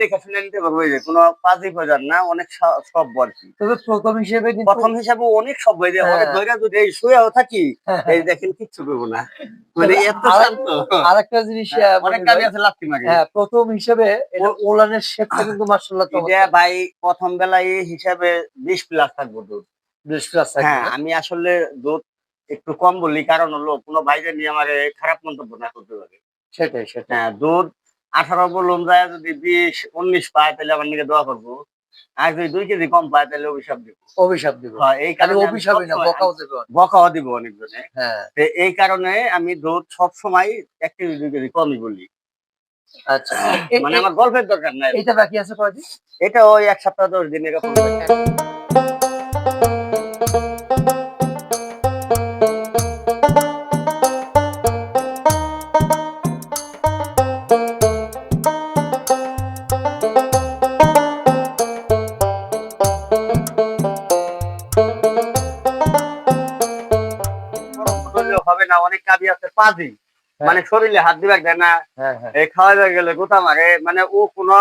দেখে শুনে নিতে পারব যে কোনো পাঁচই বাজার না অনেক স- আর কি তবে প্রথম হিসেবে প্রথম হিসাবে অনেক সব। অনেক ধরে যদি এই শুয়েও থাকি এই দেখেন কিচ্ছু করব না। মানে এত শান্ত। আরেকটা জিনিস অনেক কাজে ভাই, আছে লাত্তি মারি হ্যাঁ প্রথম হিসেবে এটা ওলানের শেপটা কিন্তু মার্শাল্লাহ এটা ভাই প্রথম বেলায় এই হিসাবে বিশ প্লাস থাকব দুধ। বেশ প্লাস হ্যাঁ আমি আসলে দুধ একটু কম বলি কারণ হলো কোনো ভাইদের নিয়ে আমার খারাপ মন্তব্য না করতে পারে। সেটাই সেটাই। হ্যাঁ দুধ আঠারো বলুন যায় যদি বিশ উনিশ পায় তাহলে আমার নিকে দোয়া করব। আর যদি দুই কেজি কম পায় তাহলে অভিশাপ দিব। অভিশাপ দিব। হ্যাঁ, এই কারণে আমি অভিশাপই না বকাও দেবে বকাও দিব অনেকজনে। হ্যাঁ। এই কারণে আমি দুধ সব সময় এক কেজি দুই কেজি কমই বলি। আচ্ছা। মানে আমার গল্পের দরকার নাই। এটা বাকি আছে কয়দিন? এটা ওই এক সপ্তাহ দশ দিন এরকম। পাজি মানে শরীরে হাত দিবার দেয় না। হ্যাঁ হ্যাঁ। খাওয়া গেলে গোটা মারে মানে ও কোনো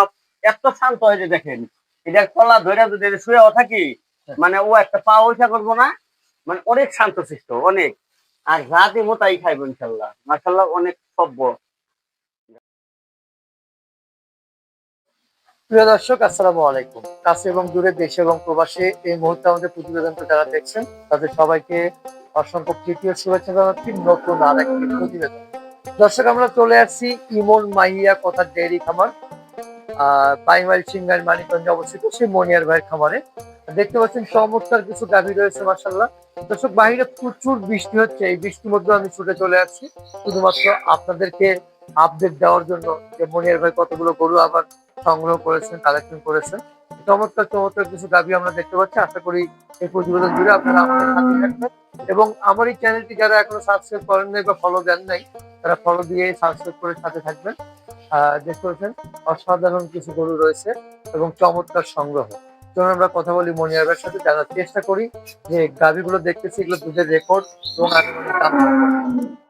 এত শান্ত হয় যে দেখেন। এটা কলা ধরে যদি শুয়েও থাকি মানে ও একটা পা ওইসা করব না মানে অনেক শান্ত শিষ্ট অনেক। আর রাতে মোটাই খাইবো ইনশাল্লাহ। মার্শাল্লাহ অনেক সভ্য। প্রিয় দর্শক আসসালামু আলাইকুম। কাছে এবং দূরে দেশে এবং প্রবাসে এই মুহূর্তে আমাদের প্রতিবেদনটা যারা দেখছেন তাদের সবাইকে অসংখ্য তৃতীয় শুভেচ্ছা জানাচ্ছি। নতুন আর একটি প্রতিবেদন। দর্শক, আমরা চলে আসছি ইমন মাহিয়া কথার ডেয়ারি খামার পাইমাইল সিঙ্গার মানিকগঞ্জে অবস্থিত সেই মনিয়ার ভাইয়ের খামারে। দেখতে পাচ্ছেন চমৎকার কিছু গাভী রয়েছে মার্শাল্লাহ দর্শক বাইরে প্রচুর বৃষ্টি হচ্ছে। এই বৃষ্টির মধ্যে আমি ছুটে চলে আসছি। শুধুমাত্র আপনাদেরকে আপডেট দেওয়ার জন্য যে মনিয়ার ভাই কতগুলো গরু আবার সংগ্রহ করেছেন কালেকশন করেছেন। চমৎকার চমৎকার কিছু দাবি আমরা দেখতে পাচ্ছি। আশা করি এই প্রতিবেদন জুড়ে আপনারা আমাদের সাথে থাকবেন। এবং আমার এই চ্যানেলটি যারা এখনও সাবস্ক্রাইব করেন নাই বা ফলো দেন নাই, তারা ফলো দিয়ে সাবস্ক্রাইব করে সাথে থাকবেন। আহ, দেখতে পাচ্ছেন, অসাধারণ কিছু গরু রয়েছে এবং চমৎকার সংগ্রহ। চলুন আমরা কথা বলি মনিয়ারের সাথে জানার চেষ্টা করি যে গাভিগুলো দেখতেছি এগুলো দুধের রেকর্ড এবং।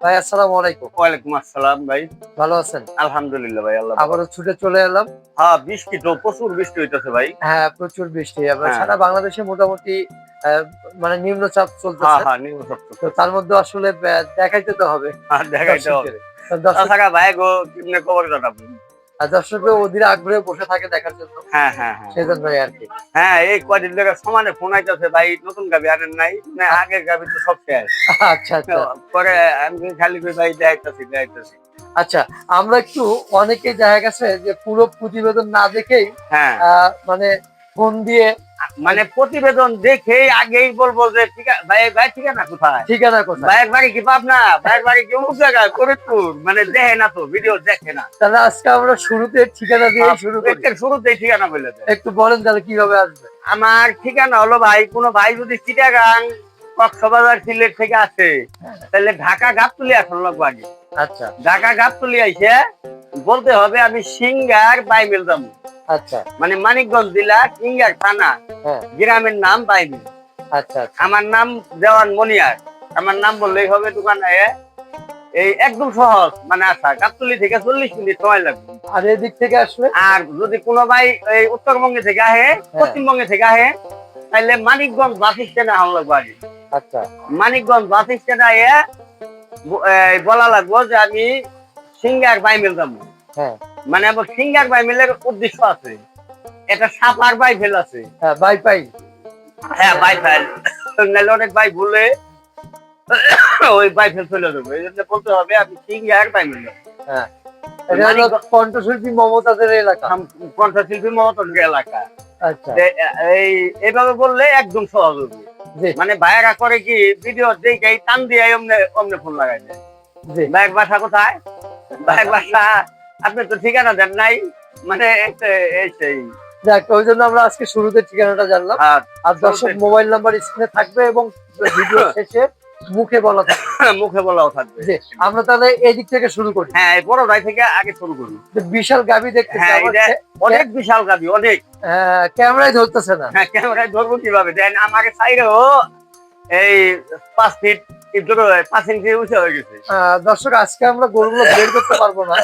ভাই আসসালামু আলাইকুম। ওয়ালাইকুম আসসালাম ভাই। ভালো আছেন? আলহামদুলিল্লাহ ভাই আল্লাহ আবারও ছুটে চলে এলাম। হ্যাঁ বৃষ্টি তো প্রচুর বৃষ্টি হইতেছে ভাই। হ্যাঁ প্রচুর বৃষ্টি। এবার হ্যাঁ। সারা বাংলাদেশে মোটামুটি আহ, মানে নিম্নচাপ হ্যাঁ চলতেছে। হ্যাঁ সত্য তো তার মধ্যে আসলে দেখাইতে তো হবে হ্যাঁ দেখাইতে হবে। দর্শক ভাই গো কেমনে খবর আর দর্শকরা আগ্রহে বসে থাকে দেখার জন্য। হ্যাঁ হ্যাঁ হ্যাঁ। সেজন্যই আর কি। হ্যাঁ এই কদিন ধরে সমানে ফোন আইতেছে ভাই নতুন গাবি আনেন নাই না আগের গাবি তো সব শেষ। আচ্ছা আচ্ছা। পরে আমি খালি ভাই দেখাইতেছি দেখাইতেছি। আচ্ছা আমরা একটু অনেকে দেখা গেছে যে পুরো প্রতিবেদন না দেখেই হ্যাঁ। আহ, মানে ফোন দিয়ে মানে প্রতিবেদন দেখেই আগেই বলব যে ঠিক আছে ভাই ভাই ঠিকানা কোথায়? ঠিকানা কোথায়? ভাইয়ের বাড়ি কি পাবনা? ভাইয়ের বাড়ি কি অমুক জায়গায় ফরিদপুর মানে দেখে না তো ভিডিও দেখে না। তাহলে আজকে আমরা শুরুতে ঠিকানা দিয়ে শুরু করি। শুরুতেই ঠিকানা বলে একটু বলেন তাহলে কীভাবে আসবে? আমার ঠিকানা হলো ভাই কোনো ভাই যদি চিটাগাং কক্সবাজার সিলেট থেকে আসে তাহলে ঢাকা গাবতুলি আসন লাগবো আগে। আচ্ছা। ঢাকা গাবতুলি আইসে বলতে হবে আমি সিঙ্গার বাইমেল যাব। আচ্ছা। মানে মানিকগঞ্জ জেলা সিঙ্গার থানা হ্যাঁ। গ্রামের নাম বাইমেল আচ্ছা আচ্ছা। আমার নাম দেওয়ান মনিয়ার। আমার নাম বললেই হবে দোকানে। এই একদম সহজ মানে আসা গাবতুলি থেকে চল্লিশ মিনিট সময় লাগবে। আর এদিক থেকে আসলে? আর যদি কোনো ভাই এই উত্তরবঙ্গে থেকে আহে পশ্চিমবঙ্গে থেকে আহে তাহলে মানিকগঞ্জ বাস স্ট্যান্ডে হাম লাগবো আগে। আচ্ছা। মানিকগঞ্জ বাস স্ট্যান্ডে আয়ে বলা লাগবো যে আমি সিঙ্গার বাইমেল যাব। হ্যাঁ মানে আমার সিঙ্গার বাইমেলের উদ্দেশ্য আছে। এটা সাপার বাইফেল আছে। হ্যাঁ বাই পাই হ্যাঁ বাইফেল নাহলে অনেক বাই ভুলে ওই বাইফেল চলে যাব। এই জন্য বলতে হবে আমি সিঙ্গার যাব হ্যাঁ। কণ্ঠশিল্পী মমতাজের এলাকা। কণ্ঠশিল্পী এলাকা। আচ্ছা। এই এইভাবে বললে একদম সহজ হবে মানে ভাইয়েরা করে কি ভিডিও দেখে টান দিয়ে অমনে অমনে ফোন লাগাই দেয়। ভাইয়ের বাসা কোথায়? ভাইয়ের বাসা আপনি তো ঠিকানা দেন নাই। মানে সেই যাক ওই জন্য আমরা আজকে শুরুতে ঠিকানাটা জানলাম। আর আর দর্শক মোবাইল নাম্বার স্ক্রিনে থাকবে এবং ভিডিও শেষে মুখে বলা থাকবে। মুখে বলাও থাকবে। আমরা তাহলে এই দিক থেকে শুরু করি। হ্যাঁ বড় ভাই থেকে আগে শুরু করুন। যে বিশাল গাবি দেখতে হ্যাঁ অনেক বিশাল গাবি অনেক। ক্যামেরায় ধরতেছে না। হ্যাঁ ক্যামেরায় ধরবো কীভাবে? দেন আমাকে সাইডেও এই পাঁচ ফিট দর্শক আজকে আমরা গরুগুলো বের করতে পারব না।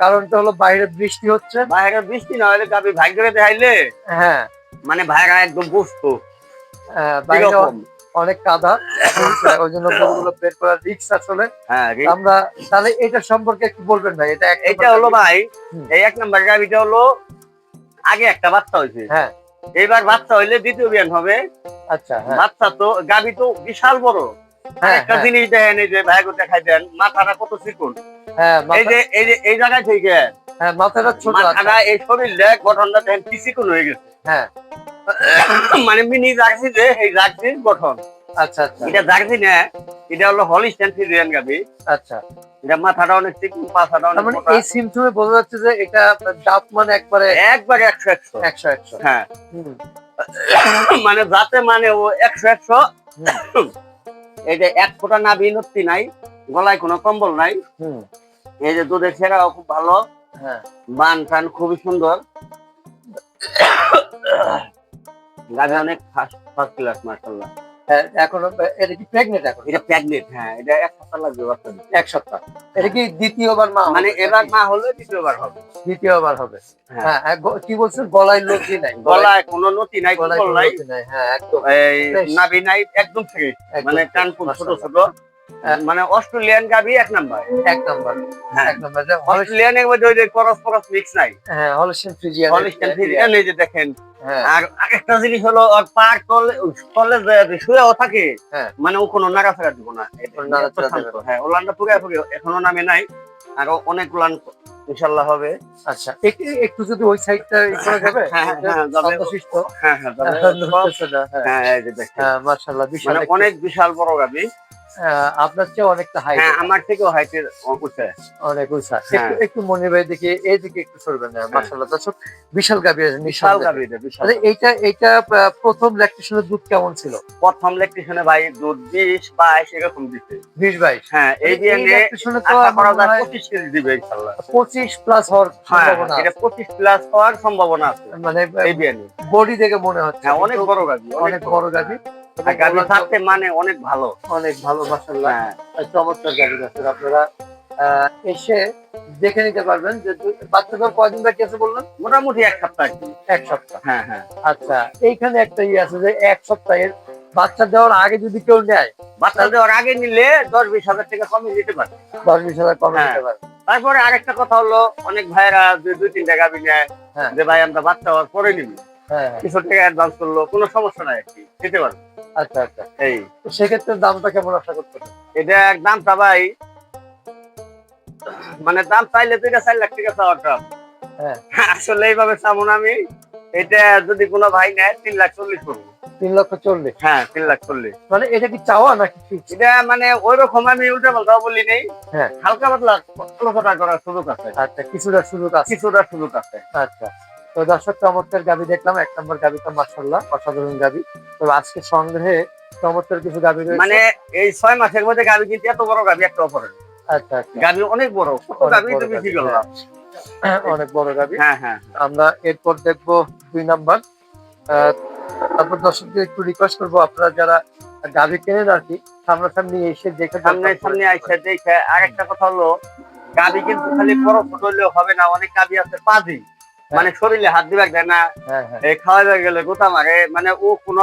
কারণটা হলো বাইরে বৃষ্টি হচ্ছে। বাইরে বৃষ্টি না হলে গাবি ভাগ্য দেখাইলে হ্যাঁ। মানে ভাইরা একদম কীরকম? অনেক কাদা। ওই জন্য গরুগুলো বের করার রিক্স আসলে হ্যাঁ আমরা তাহলে এটা সম্পর্কে একটু বলবেন ভাই এটা এটা হলো ভাই এই এক নম্বর গাবিটা হলো আগে একটা বাচ্চা হয়েছে। হ্যাঁ। এইবার বাচ্চা হইলে দ্বিতীয় বিয়ান হবে। আচ্ছা হ্যাঁ। বাচ্চা তো গাবি তো বিশাল বড়। একটা হ্যাঁ, জিনিস দেখেন এই যে ভাইগো দেখাই দেন মাথাটা কত চিকুন হ্যাঁ এই যে এই যে এই থেকে হ্যাঁ মাথাটা ছোট মাথাটা এই শরীর গঠনটা দেখেন কি চিকুন হয়ে গেছে। হ্যাঁ। মানে মিনি জার্সি যে এই জার্সির গঠন। আচ্ছা আচ্ছা। এটা জার্সি না এটা হলো হলিস্টেন ফিজিয়ান গাবি আচ্ছা। এটা মাথাটা অনেক চিকুন পাছাটা অনেক মানে। এই সিমটমে বোঝা যাচ্ছে যে এটা দাঁত মানে একবারে একবারে হ্যাঁ। মানে যাতে মানে ও একশো একশো। এই যে এক ফোঁটা না নত্তি নাই গলায় কোনো কম্বল নাই। হুম, এই যে দুধের সেরাও খুব ভালো। মান বান টান খুবই সুন্দর। গাধা অনেক ফার্স্ট ফার্স্ট ক্লাস মার্শাল্লাহ হ্যাঁ, এখন এটা কি প্রেগনেন্ট এখন? এটা প্রেগনেন্ট হ্যাঁ এটা এক সপ্তাহ লাগবে বাচ্চা এক সপ্তাহ। এটা কি দ্বিতীয়বার মা মানে এবার মা হলে দ্বিতীয়বার হবে। দ্বিতীয়বার হবে। হ্যাঁ। হ্যাঁ হ্যাঁ, কি বলছেন গলায় লতি নাই। গলায় কোনো নতি নাই গলায় নাই। হ্যাঁ একদম. নাভি নাই একদম ফ্রি মানে কান ছোট ছোট। মানে অস্ট্রেলিয়ান গাভি এক নাম্বার এক নাম্বার হ্যাঁ এক নাম্বার হলিস্ট- মধ্যে ওই যে করস করস মিক্স নাই হ্যাঁ হলিস্টিয়ান ফ্রিজিয়ান হলিস্টান ফিজিয়ান এই যে দেখেন হ্যাঁ আর আরেকটা জিনিস হলো ওর তলে তলে যে শুয়েও থাকে হ্যাঁ। মানে ও কোনো নাড়াচাড়া দিব না হ্যাঁ ওলানটা পুরে পুরে এখনও নামে নাই আরও অনেক উলান ইনশাল্লাহ হবে আচ্ছা একটু একটু যদি ওই সাইডটা করা যাবে হ্যাঁ, হ্যাঁ, হ্যাঁ, যাবে। শান্তশিষ্ট হ্যাঁ হ্যাঁ হ্যাঁ, হ্যাঁ। হ্যাঁ এই যে দেখেন হ্যাঁ, মাশাআল্লাহ বিশাল মানে অনেক বিশাল বড় গাবি আপনার চেয়ে অনেকটা হাইট হ্যাঁ আমার থেকেও হাইটের উঠে অনেক উঁচা। হ্যাঁ। একটু একটু মনে ভাই দেখি এইদিকে একটু সরবেন না মাশাআল্লাহ। দর্শক বিশাল গাবি আছে বিশাল গাবি বিশাল এইটা এইটা প্রথম ল্যাকটেশনের দুধ কেমন ছিল? প্রথম লেকটিশনে ভাই দুধ বিশ বাইশ এরকম দিচ্ছে বিশ বাইশ? হ্যাঁ এই দিয়ে ল্যাকটেশনে তো আমার যায় মনে হয় পঁচিশ কেজি দিবে ইনশাল্লাহ পঁচিশ প্লাস হওয়ার হ্যাঁ সম্ভাবনা এটা আছে। পঁচিশ প্লাস হওয়ার সম্ভাবনা আছে। মানে এই বডি দেখে মনে হচ্ছে। হ্যাঁ অনেক বড় গাবি অনেক বড় গাবি থাকতে মানে অনেক ভালো। অনেক ভালো মাশাআল্লাহ। হ্যাঁ। চমৎকার আছে আপনারা এসে দেখে নিতে পারবেন যে বাচ্চাদের কয়দিন আছে বললেন? মোটামুটি এক সপ্তাহ এক সপ্তাহ। হ্যাঁ হ্যাঁ। আচ্ছা এইখানে একটা ইয়ে আছে যে এক সপ্তাহের বাচ্চা দেওয়ার আগে যদি কেউ নেয় বাচ্চা দেওয়ার আগে নিলে দশ বিশ হাজার টাকা কমে দিতে পারে। দশ বিশ হাজার কমে হ্যাঁ। দিতে পারে। তারপরে আরেকটা কথা হলো অনেক ভাইরা দুই দুই তিনটা গাবি নেয় হ্যাঁ। যে ভাই আমরা বাচ্চা হওয়ার পরে নিবি। হ্যাঁ হ্যাঁ। কিছু টাকা অ্যাডভান্স করল কোনো সমস্যা নাই আর কি দিতে পারবে। আচ্ছা আচ্ছা এই। তো সেক্ষেত্রে দামটা কেমন আশা করতে? এটা দামটা ভাই মানে দাম চাইলে তো এটা চার লাখ টাকা চাওয়ার দাম। হ্যাঁ। আসলে এইভাবে চাবো না আমি। এটা যদি কোনো ভাই নেয় তিন লাখ চল্লিশ করব। তিন লক্ষ চল্লিশ? হ্যাঁ তিন লাখ চল্লিশ। মানে এটা কি চাওয়া নাকি এটা মানে ওই রকম আমি উল্টা পাল্টা বলি নেই। হ্যাঁ। হালকা পাতলা করার সুযোগ আছে। আচ্ছা কিছুটা সুযোগ আছে। কিছুটা সুযোগ আছে। আচ্ছা। তো দর্শক চমৎকার গাবি দেখলাম। এক নম্বর গাবিটা মাসাল্লাহ অসাধারণ গাবি। তো আজকে সংগ্রহে চমৎকার কিছু গাবি রয়েছে। মানে এই ছয় মাসের মধ্যে গাবি কিন্তু এত বড় গাবি একটা অপরের। আচ্ছা আচ্ছা। গাবি অনেক বড় গাবি তো বেশি গেল হ্যাঁ। অনেক বড় গাবি। হ্যাঁ হ্যাঁ। আমরা এরপর দেখব দুই নাম্বার। তারপর দর্শকদের একটু রিকোয়েস্ট করব আপনারা যারা গাভি কেনেন আর কি সামনাসামনি এসে দেখে সামনে সামনে। আইসা দেখে। আরেকটা কথা হলো গাবি কিন্তু খালি বড় ছোট হলেও হবে না অনেক গাবি আছে পাজি। মানে শরীরে হাত দিবার দেয় না হ্যাঁ হ্যাঁ। খাওয়া গেলে গোতা মারে মানে ও কোনো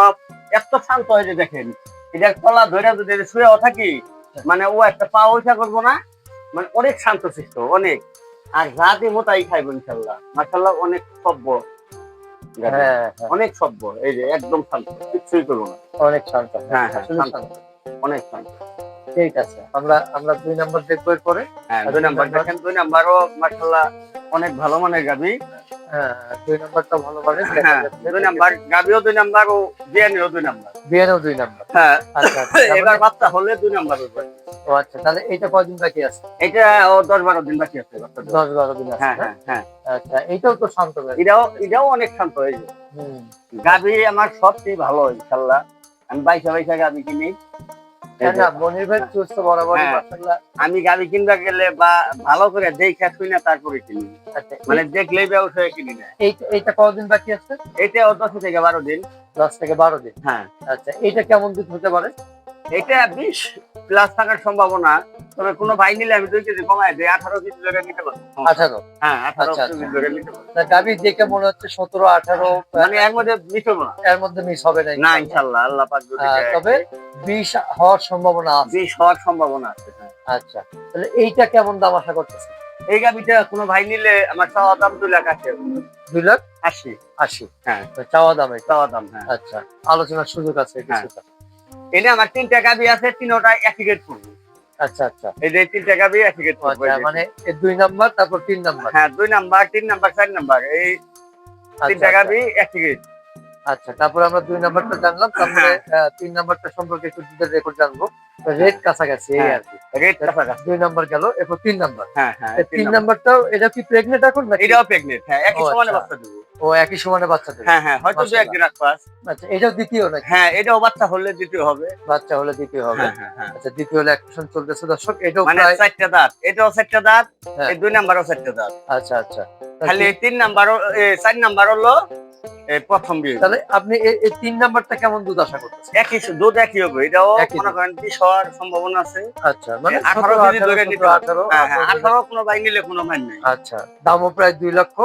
এত শান্ত হয় যে দেখেন এটা কলা ধরে যদি শুয়েও থাকি মানে ও একটা পা ওইসা করব না মানে অনেক শান্ত শিষ্ট অনেক। আর রাতে মোটাই খাইবো ইনশাল্লাহ মাসাল্লাহ অনেক সভ্য। হ্যাঁ হ্যাঁ। অনেক সভ্য এই যে একদম শান্ত কিছুই করব না। অনেক শান্ত। হ্যাঁ হ্যাঁ শান্ত। অনেক শান্ত। ঠিক আছে আমরা আমরা দুই নাম্বার দেখব এরপরে। হ্যাঁ দুই নাম্বার? দেখেন দুই নাম্বারও মাসাল্লাহ অনেক ভালো মানের গাবি হ্যাঁ দুই নাম্বারটা ভালো হ্যাঁ দুই নাম্বার গাবিও দুই নাম্বার ও বিয়ানিও দুই নাম্বার। বিয়েরও দুই নাম্বার। হ্যাঁ আচ্ছা আচ্ছা এবার বাচ্চা হলে দুই নাম্বার হবে ও আচ্ছা তাহলে কয়দিন বাকি আছে? এটা ও দশ বারো দিন বাকি আছে দশ বারো দিন হ্যাঁ হ্যাঁ হ্যাঁ। আচ্ছা এইটাও তো শান্ত এটাও এটাও অনেক শান্ত হুম। গাবি আমার সবচেয়ে ভালো ইনশাল্লাহ। আমি বাইশা বাইশা গাবি কিনি। হ্যাঁ। আমি গাড়ি কিনবা গেলে বা ভালো করে দেখে শুই না তারপরে কিনি। আচ্ছা মানে দেখলেই ব্যবসায় কিনি না। এই এইটা কতদিন বাকি আছে? এটা দশ থেকে বারো দিন। দশ থেকে বারো দিন। হ্যাঁ। আচ্ছা এটা কেমন দুধ হতে পারে? এটা বিশ প্লাস থাকার সম্ভাবনা তবে কোনো ভাই নিলে আমি দুই কেজি কমাই দিই আঠারো কেজি ধরে নিতে পারব। আঠারো? হ্যাঁ আঠারো আচ্ছা, কেজি আচ্ছা। ধরে নিতে পারব। দেখে মনে হচ্ছে সতেরো আঠারো মানে এর মধ্যে হব না। এর মধ্যে মিস হবে না না ইনশাল্লাহ আল্লাহ পাক যদি তবে বিষ হওয়ার সম্ভাবনা আছে। বিশ হওয়ার সম্ভাবনা আছে হ্যাঁ। আচ্ছা তাহলে এইটা কেমন দাম আশা করতেছে এই গাবিটা কোনো ভাই নিলে আমার চাওয়া দাম দুই লাখ আছে দুই লাখ আশি। আশি? হ্যাঁ। চাওয়া দাম চাওয়া দাম হ্যাঁ। আচ্ছা আলোচনার সুযোগ আছে কিছুটা। এনে আমার তিনটা গাবি আছে তিনোটা একই গেট পড়বে। আচ্ছা আচ্ছা। এই যে তিনটা গাবি একই গেট পড়বে। আচ্ছা মানে দুই নাম্বার তারপর তিন নাম্বার। হ্যাঁ দুই নাম্বার তিন নাম্বার চার নাম্বার এই তিনটা। গাবি একই গেট আচ্ছা তারপরে আমরা দুই নাম্বারটা জানলাম তারপরে তিন নাম্বারটা সম্পর্কে একটু দুধের রেকর্ড জানব। কাছাকাছি এই হ্যাঁ। আর কি। রেট কাছাকাছি। দুই নাম্বার গেল এরপর তিন নাম্বার। হ্যাঁ হ্যাঁ তিন নাম্বারটাও এটা কি প্রেগনেন্ট এখন এটাও প্রেগনেন্ট হ্যাঁ একই ও, সমানে। বাচ্চা দেবো। ও একই সমানে বাচ্চা দেবে? হ্যাঁ হ্যাঁ হয়তো দু পাস। আচ্ছা এটাও দ্বিতীয় নাকি? হ্যাঁ এটাও বাচ্চা হলে দ্বিতীয় হবে। বাচ্চা হলে দ্বিতীয় হবে। হ্যাঁ হ্যাঁ হ্যাঁ। আচ্ছা দ্বিতীয় হলে অ্যাকশন চলতেছে। দর্শক এটাও মানে চারটা দাঁত। এটাও চারটা দাঁত। এই দুই নাম্বারও চারটা দাঁত। আচ্ছা আচ্ছা। খালি তিন নাম্বার চার নাম্বার হলো প্রথম বিয়ে। তাহলে আপনি এই- তিন নাম্বারটা কেমন দুধ আশা করতেছেন? একই দুধ একই হবে। এটাও মনে করেন বিশ হওয়ার সম্ভাবনা আছে। আচ্ছা মানে আঠারো 17, কেজি 18, ধরে নিতে 17, হবে। 18, 18 আঠারো কোনো ভাই নিলে কোনো মান নেই। আচ্ছা দামও প্রায় দুই লক্ষ।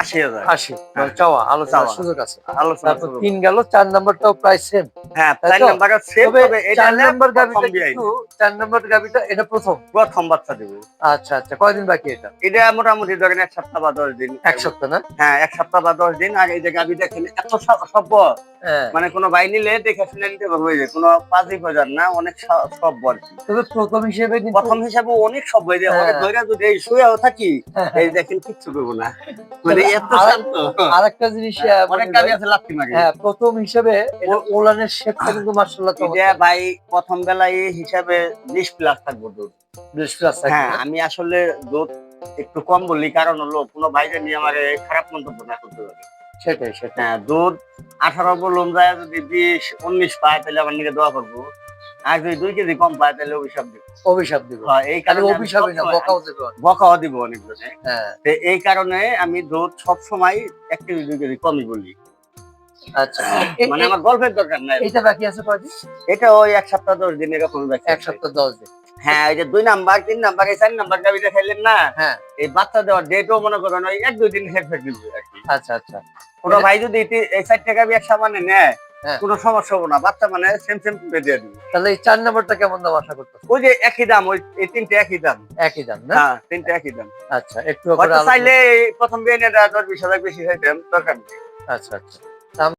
আশি হাজার আশি মানে চাওয়া আলোচনার। সুযোগ আছে। আলোচনা তিন গেল চার নাম্বারটাও প্রায় সেম হ্যাঁ চার? সেম তবে চার নাম্বার গাবিটা কিন্তু চার নাম্বার গাবিটা এটা প্রথম। প্রথম বাচ্চা দেবো। আচ্ছা আচ্ছা কয়দিন বাকি এটা? এটা মোটামুটি ধরেন এক সপ্তাহ বা দশ দিন। এক সপ্তাহ না? হ্যাঁ এক সপ্তাহ বা দশ দিন। আর এই যে গাবি দেখেন এত সভ্য হ্যাঁ। মানে কোনো ভাই নিলে দেখে শুনে নিতে পারব যে কোনো পাঁচই বাজার না অনেক সভ্য আর কি। তবে প্রথম হিসেবে প্রথম হিসাবে অনেক সভ্য যে হ্যাঁ। অনেক ধরে যদি শুয়েও থাকি হ্যাঁ, এই দেখেন কিচ্ছু করব না। মানে আরেকটা জিনিস অনেক মনির ভাই, আছে লাত্তি মারি। হ্যাঁ প্রথম হিসেবে ওলানের শেপটা কিন্তু মার্শাল্লাহ এটা ভাই প্রথম বেলায় হিসাবে বিশ প্লাস থাকব দুধ। হ্যাঁ আমি আসলে দুধ একটু কম বলি কারণ হলো কোনো ভাইকে নিয়ে আমার খারাপ মন্তব্য না করতে পারে। সেটাই সেটা হ্যাঁ দুধ আঠারো বলুন যায় যদি বিশ উনিশ পায় তাহলে আমার নিকে দোয়া করব। আর যদি দুই কেজি কম পায় তাহলে অভিশাপ দিব। অভিশাপ দিব। হয়, এই কারণে আমি না বকাও দেবে। বকাও দিব অনেক হ্যাঁ। তো এই কারণে আমি দুধ সব সময় এক কেজি দুই কেজি কমই বলি। আচ্ছা। মানে আমার গল্পের দরকার নাই। এইটা বাকি আছে কয়দিন? এটা ওই এক সপ্তাহ দশ দিন এরকম। এক সপ্তাহ দশ দিন। হ্যাঁ যে দুই নাম্বার তিন নাম্বার এই চার নাম্বার খাইলেন না হ্যাঁ। এই বাচ্চা দেওয়ার ডেটও মনে করেন ওই এক দুই দিন দিবে আচ্ছা আচ্ছা। কোনো ভাই যদি এই চার টাকা এক সামানে নেয়। কোনো সমস্যা হব না বাচ্চা মানে সেম সেম বেঁধে দিবে। তাহলে এই চার নম্বরটা কেমন দাম আশা করতো ওই যে একই দাম ওই এই তিনটে একই দাম। একই দাম না? হ্যাঁ তিনটে একই দাম। আচ্ছা একটু চাইলে প্রথম নিয়ে দশ বিশ হাজার বেশি খাইতাম দরকার আচ্ছা আচ্ছা।